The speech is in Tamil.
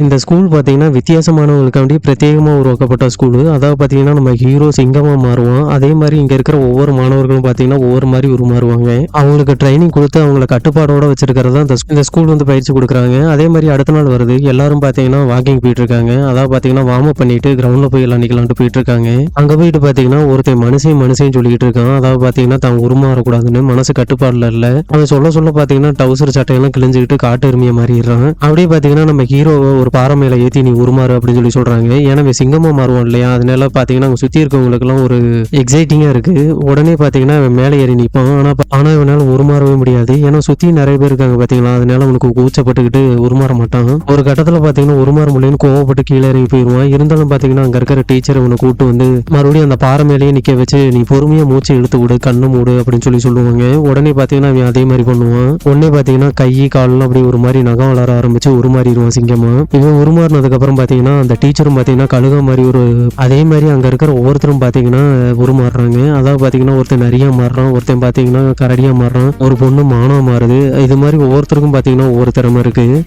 இந்த ஸ்கூல் பார்த்தீங்கன்னா வித்தியாசமானவங்களுக்காண்டி பிரத்யேகமாக உருவாக்கப்பட்ட ஸ்கூலு அதாவது பார்த்தீங்கன்னா நம்ம ஹீரோ சிங்கமாக மாறுவான். அதே மாதிரி இங்கே இருக்கிற ஒவ்வொரு மாணவர்களும் பார்த்தீங்கன்னா ஒவ்வொரு மாதிரி உருமாறுவாங்க. அவங்களுக்கு ட்ரைனிங் கொடுத்து அவங்கள கட்டுப்பாடோட வச்சிருக்கிறது தான் இந்த ஸ்கூல் வந்து பயிற்சி கொடுக்குறாங்க. அதே மாதிரி அடுத்த நாள் வருது எல்லாரும் பார்த்தீங்கன்னா வாக்கிங் போயிட்டு இருக்காங்க அதாவது பார்த்தீங்கன்னா வார்ம் அப் பண்ணிட்டு கிரவுண்டில் போய் எல்லாம் நிக்கலாம்னு போயிட்டு இருக்காங்க அங்கே போயிட்டு பார்த்தீங்கன்னா ஒருத்தன் மனுஷன் மனுஷன் சொல்லிக்கிட்டு இருக்கான். அதாவது பார்த்தீங்கன்னா தான் உருமாறக்கூடாதுன்னு மனசு கட்டுப்பாடில் இல்லை. அவன் சொல்ல சொல்ல பார்த்தீங்கன்னா டவுசர் சட்டையெல்லாம் கிழிஞ்சுக்கிட்டு காட்டு எருமையை மாறிடுறான். அப்படியே பார்த்தீங்கன்னா நம்ம ஹீரோவை ஒரு பாறை மேலே ஏற்றி நீ உருமாறு அப்படின்னு சொல்லி சொல்கிறாங்க ஏன்னா சிங்கமாக மாறுவான் இல்லையா? அதனால பார்த்தீங்கன்னா அங்கே சுற்றி இருக்கவங்களுக்குலாம் ஒரு எக்ஸைட்டிங்காக இருக்குது உடனே பார்த்தீங்கன்னா அவன் மேலே ஏறி நிற்பான் ஆனால் ஆனால் இவனால் உருமாறவே முடியாது. ஏன்னா சுற்றி நிறைய பேர் இருக்காங்க பார்த்தீங்களா அதனால அவனுக்கு கூச்சப்பட்டுக்கிட்டு உருமாற மாட்டான். ஒரு கட்டத்தில் பார்த்தீங்கன்னா உருமாற முடியலன்னு கோவப்பட்டு கீழே இறங்கி போயிடுவான் இருந்தாலும் பார்த்தீங்கன்னா அங்கே இருக்கிற டீச்சர் அவனை கூட்டு வந்து மறுபடியும் அந்த பாறை மேலேயே நிற்க வச்சு நீ பொறுமையாக மூச்சு இழுத்து விடு கண்ணு மூடு அப்படின்னு சொல்லி சொல்லுவாங்க. உடனே பார்த்தீங்கன்னா அவன் அதே மாதிரி பண்ணுவான். உடனே பார்த்தீங்கன்னா கை கால்லாம் அப்படி ஒரு மாதிரி நகம் வளர ஆரம்பிச்சு உருமாறிடுவான் சிங்கமாக இவன் உருமாறினதுக்கப்புறம் பார்த்தீங்கன்னா அந்த டீச்சரும் பார்த்தீங்கன்னா கழுக மாதிரி ஒரு அதே மாதிரி அங்கே இருக்கிற ஒவ்வொருத்தரும் பார்த்தீங்கன்னா உருமாறுறாங்க. அதாவது பார்த்தீங்கன்னா ஒருத்தன் நிறைய மாறுறான் ஒருத்தன் பார்த்தீங்கன்னா கரடியாக மாறுறான் ஒரு பொண்ணு மானம் மாறுது. இது மாதிரி ஒவ்வொருத்தருக்கும் பார்த்தீங்கன்னா ஒவ்வொரு திறமை இருக்குது